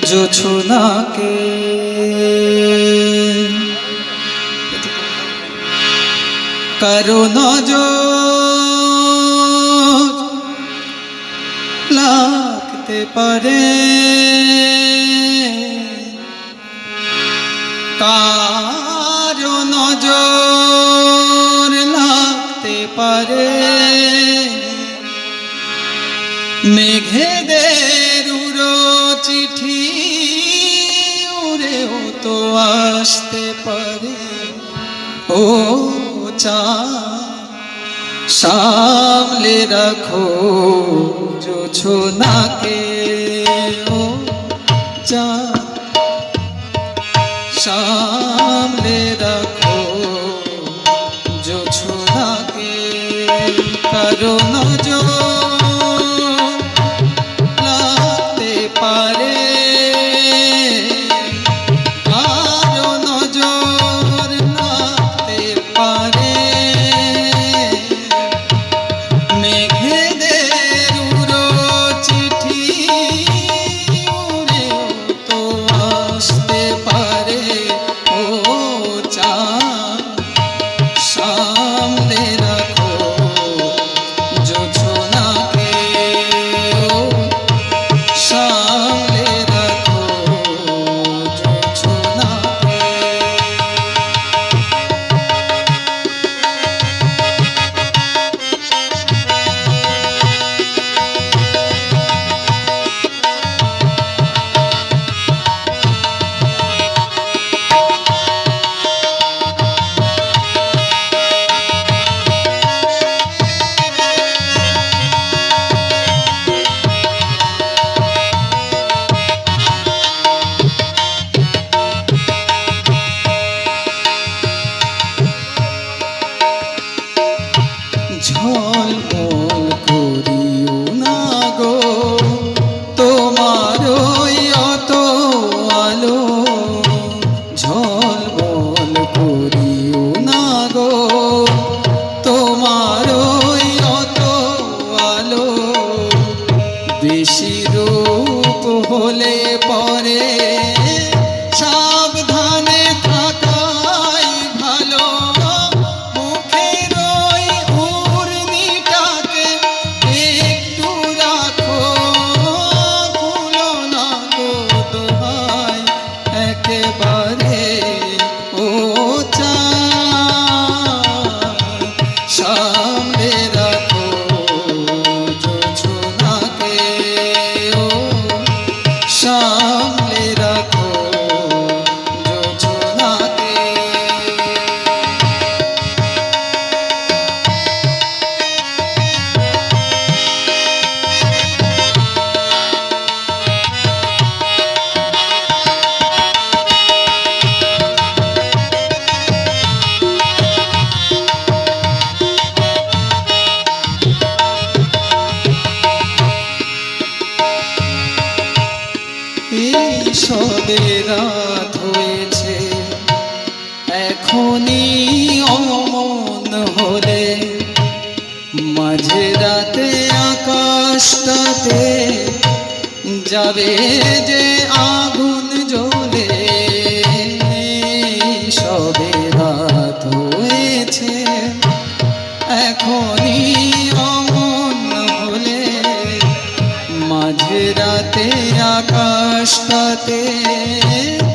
জোছনাকে কারও নজর লাগতে পারে। কারও নজর লাগতে পারে। মেঘেদের উড়ো চিঠি উড়েও তো আসতে পারে। ও চা, সামলে রাখো জোছনাকে ও চা, সামলে রাখো জোছনাকে কারণ লাগতে পারে বেশি রূপ হলে পরে সবে রাত হয়েছে। এখনই অমন হলে মাঝে রাতে আকাশটাতে যাবে যে আগুন জ্বলে। সবে রাত হয়েছে, এখনই आकाश का तेरे